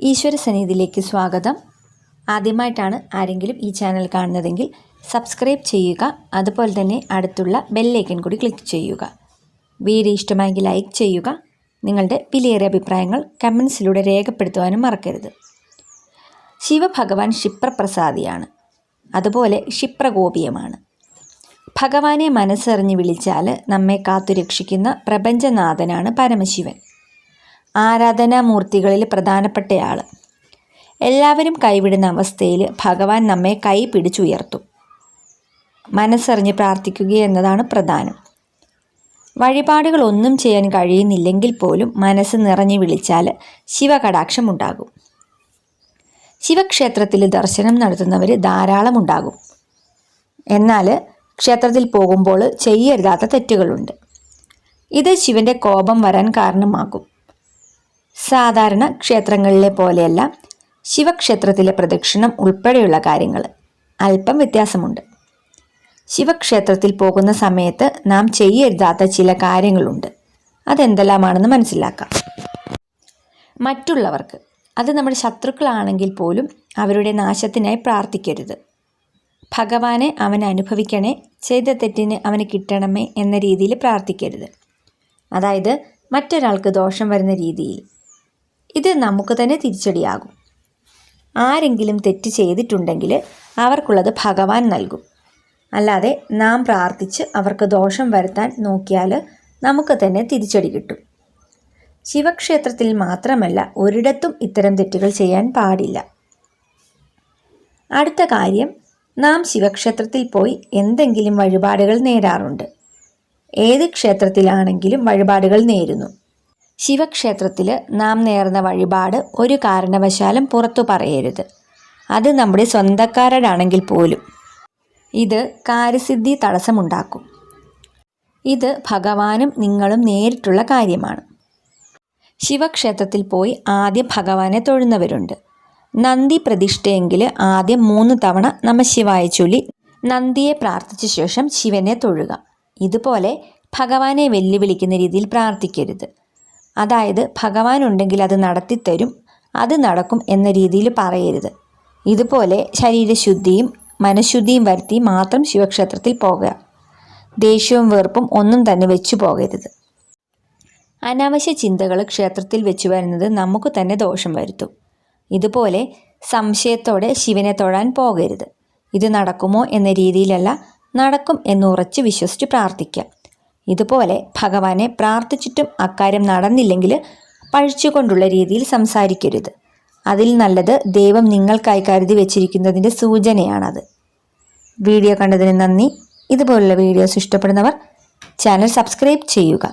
ഈശ്വര സന്നിധിയിലേക്ക് സ്വാഗതം. ആദ്യമായിട്ടാണ് ആരെങ്കിലും ഈ ചാനൽ കാണുന്നതെങ്കിൽ സബ്സ്ക്രൈബ് ചെയ്യുക അതുപോലെ തന്നെ അടുത്തുള്ള ബെല്ലൈക്കൻ കൂടി ക്ലിക്ക് ചെയ്യുക. വീഡിയോ ഇഷ്ടമായെങ്കിൽ ലൈക്ക് ചെയ്യുക നിങ്ങളുടെ വിലയേറിയ അഭിപ്രായങ്ങൾ കമൻസിലൂടെ രേഖപ്പെടുത്തുവാനും മറക്കരുത്. ശിവഭഗവാൻ ക്ഷിപ്രപ്രസാദിയാണ് അതുപോലെ ക്ഷിപ്രഗോപിയമാണ് ഭഗവാനെ മനസ്സറിഞ്ഞ് വിളിച്ചാൽ നമ്മെ കാത്തുരക്ഷിക്കുന്ന പ്രപഞ്ചനാഥനാണ് പരമശിവൻ. ആരാധനാമൂർത്തികളിൽ പ്രധാനപ്പെട്ടയാൾ എല്ലാവരും കൈവിടുന്ന അവസ്ഥയിൽ ഭഗവാൻ നമ്മെ കൈ പിടിച്ചുയർത്തും. മനസ്സറിഞ്ഞ് പ്രാർത്ഥിക്കുക എന്നതാണ് പ്രധാനം. വഴിപാടുകൾ ഒന്നും ചെയ്യാൻ കഴിയുന്നില്ലെങ്കിൽ പോലും മനസ്സ് നിറഞ്ഞു വിളിച്ചാൽ ശിവകടാക്ഷം ഉണ്ടാകും. ശിവക്ഷേത്രത്തിൽ ദർശനം നടത്തുന്നവർ ധാരാളം ഉണ്ടാകും. എന്നാൽ ക്ഷേത്രത്തിൽ പോകുമ്പോൾ ചെയ്യരുതാത്ത തെറ്റുകളുണ്ട്. ഇത് ശിവന്റെ കോപം വരാൻ കാരണമാകും. സാധാരണ ക്ഷേത്രങ്ങളിലെ പോലെയല്ല ശിവക്ഷേത്രത്തിലെ പ്രദക്ഷിണം ഉൾപ്പെടെയുള്ള കാര്യങ്ങൾ അല്പം വ്യത്യാസമുണ്ട്. ശിവക്ഷേത്രത്തിൽ പോകുന്ന സമയത്ത് നാം ചെയ്യരുതാത്ത ചില കാര്യങ്ങളുണ്ട്. അതെന്തെല്ലാമാണെന്ന് മനസ്സിലാക്കാം. മറ്റുള്ളവർക്ക് അത് നമ്മുടെ ശത്രുക്കളാണെങ്കിൽ പോലും അവരുടെ നാശത്തിനായി പ്രാർത്ഥിക്കരുത്. ഭഗവാനെ അവൻ അനുഭവിക്കണേ ചെയ്ത തെറ്റിന് അവന് കിട്ടണമേ എന്ന രീതിയിൽ പ്രാർത്ഥിക്കരുത്. അതായത് മറ്റൊരാൾക്ക് ദോഷം വരുന്ന രീതിയിൽ. ഇത് നമുക്ക് തന്നെ തിരിച്ചടിയാകും. ആരെങ്കിലും തെറ്റ് ചെയ്തിട്ടുണ്ടെങ്കിൽ അവർക്കുള്ളത് ഭഗവാൻ നൽകും. അല്ലാതെ നാം പ്രാർത്ഥിച്ച് അവർക്ക് ദോഷം വരുത്താൻ നോക്കിയാൽ നമുക്ക് തന്നെ തിരിച്ചടി കിട്ടും. ശിവക്ഷേത്രത്തിൽ മാത്രമല്ല ഒരിടത്തും ഇത്തരം തെറ്റുകൾ ചെയ്യാൻ പാടില്ല. അടുത്ത കാര്യം നാം ശിവക്ഷേത്രത്തിൽ പോയി എന്തെങ്കിലും വഴിപാടുകൾ നേരാറുണ്ട്. ഏത് ക്ഷേത്രത്തിലാണെങ്കിലും വഴിപാടുകൾ നേരുന്നു. ശിവക്ഷേത്രത്തിൽ നാം നേർന്ന വഴിപാട് ഒരു കാരണവശാലും പുറത്തു പറയരുത്. അത് നമ്മുടെ സ്വന്തക്കാരനാണെങ്കിൽ പോലും. ഇത് കാര്യസിദ്ധി തടസ്സമുണ്ടാക്കും. ഇത് ഭഗവാനും നിങ്ങളും നേരിട്ടുള്ള കാര്യമാണ്. ശിവക്ഷേത്രത്തിൽ പോയി ആദ്യം ഭഗവാനെ തൊഴുന്നവരുണ്ട്. നന്ദി പ്രതിഷ്ഠയെങ്കിൽ ആദ്യം മൂന്ന് തവണ നമശിവായ ചൊല്ലി നന്ദിയെ പ്രാർത്ഥിച്ച ശേഷം ശിവനെ തൊഴുക. ഇതുപോലെ ഭഗവാനെ വെല്ലുവിളിക്കുന്ന രീതിയിൽ പ്രാർത്ഥിക്കരുത്. അതായത് ഭഗവാൻ ഉണ്ടെങ്കിൽ അത് നടത്തിത്തരും അത് നടക്കും എന്ന രീതിയിൽ പറയരുത്. ഇതുപോലെ ശരീരശുദ്ധിയും മനഃശുദ്ധിയും വരുത്തി മാത്രം ശിവക്ഷേത്രത്തിൽ പോകുക ദേഷ്യവും വെറുപ്പും ഒന്നും തന്നെ വെച്ചു പോകരുത്. അനാവശ്യ ചിന്തകൾ ക്ഷേത്രത്തിൽ വെച്ചു വരുന്നത് നമുക്ക് തന്നെ ദോഷം വരുത്തും. ഇതുപോലെ സംശയത്തോടെ ശിവനെ തൊഴാൻ പോകരുത്. ഇത് നടക്കുമോ എന്ന രീതിയിലല്ല നടക്കും എന്നുറച്ച് വിശ്വസിച്ച് പ്രാർത്ഥിക്കാം. ഇതുപോലെ ഭഗവാനെ പ്രാർത്ഥിച്ചിട്ടും അക്കാര്യം നടന്നില്ലെങ്കിൽ പഴിച്ചുകൊണ്ടുള്ള രീതിയിൽ സംസാരിക്കരുത്. അതിൽ നല്ലത് ദൈവം നിങ്ങൾക്കായി കരുതി വെച്ചിരിക്കുന്നതിന്റെ സൂചനയാണത്. വീഡിയോ കണ്ടതിന് നന്ദി. ഇതുപോലുള്ള വീഡിയോസ് ഇഷ്ടപ്പെടുന്നവർ ചാനൽ സബ്സ്ക്രൈബ് ചെയ്യുക.